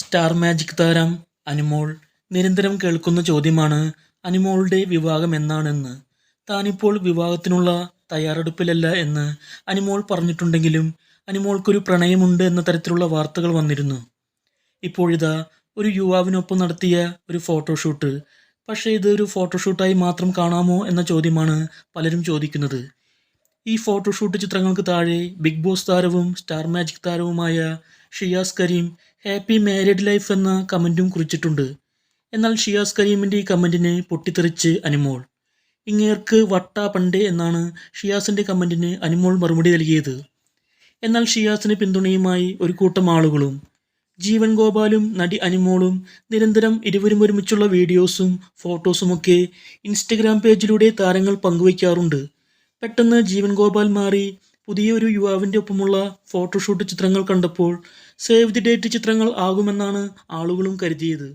Star magic താരം അനുമോൾ നിരന്തരം കേൾക്കുന്ന ചോദ്യമാണ് അനുമോളുടെ വിവാഹം എന്നാണെന്ന്. താനിപ്പോൾ വിവാഹത്തിനുള്ള തയ്യാറെടുപ്പിലല്ല എന്ന് അനുമോൾ പറഞ്ഞിട്ടുണ്ടെങ്കിലും അനുമോൾക്കൊരു പ്രണയമുണ്ട് എന്ന തരത്തിലുള്ള വാർത്തകൾ വന്നിരുന്നു. ഇപ്പോഴിതാ ഒരു യുവാവിനൊപ്പം നടത്തിയ ഒരു ഫോട്ടോഷൂട്ട്. പക്ഷേ ഇത് ഒരു ഫോട്ടോഷൂട്ടായി മാത്രം കാണാമോ എന്ന ചോദ്യമാണ് പലരും ചോദിക്കുന്നത്. ഈ ഫോട്ടോഷൂട്ട് ചിത്രങ്ങൾക്ക് താഴെ ബിഗ് ബോസ് താരവും സ്റ്റാർ മാജിക് താരവുമായ Shiyas Kareem happy married life എന്ന കമന്റും കുറിച്ചിട്ടുണ്ട്. എന്നാൽ ഷിയാസ് കരീമിന്റെ ഈ കമന്റിന് പൊട്ടിത്തെറിച്ച് അനുമോൾ. ഇങ്ങേർക്ക് വട്ട പണ്ടേ എന്നാണ് ഷിയാസിന്റെ കമന്റിന് അനിമോൾ മറുപടി നൽകിയത്. എന്നാൽ ഷിയാസിന് പിന്തുണയുമായി ഒരു കൂട്ടം ആളുകളും ജീവൻ ഗോപാലും നടി അനിമോളും നിരന്തരം ഇരുവരും ഒരുമിച്ചുള്ള വീഡിയോസും ഫോട്ടോസുമൊക്കെ ഇൻസ്റ്റഗ്രാം പേജിലൂടെ താരങ്ങൾ പങ്കുവയ്ക്കാറുണ്ട്. പെട്ടെന്ന് ജീവൻ ഗോപാൽ മാറി പുതിയൊരു യുവാവിന്റെ ഒപ്പമുള്ള ഫോട്ടോഷൂട്ട് ചിത്രങ്ങൾ കണ്ടപ്പോൾ സേവ് ദി ഡേറ്റ് ചിത്രങ്ങൾ ആകുമെന്നാണ് ആളുകളും കരുതിയത്.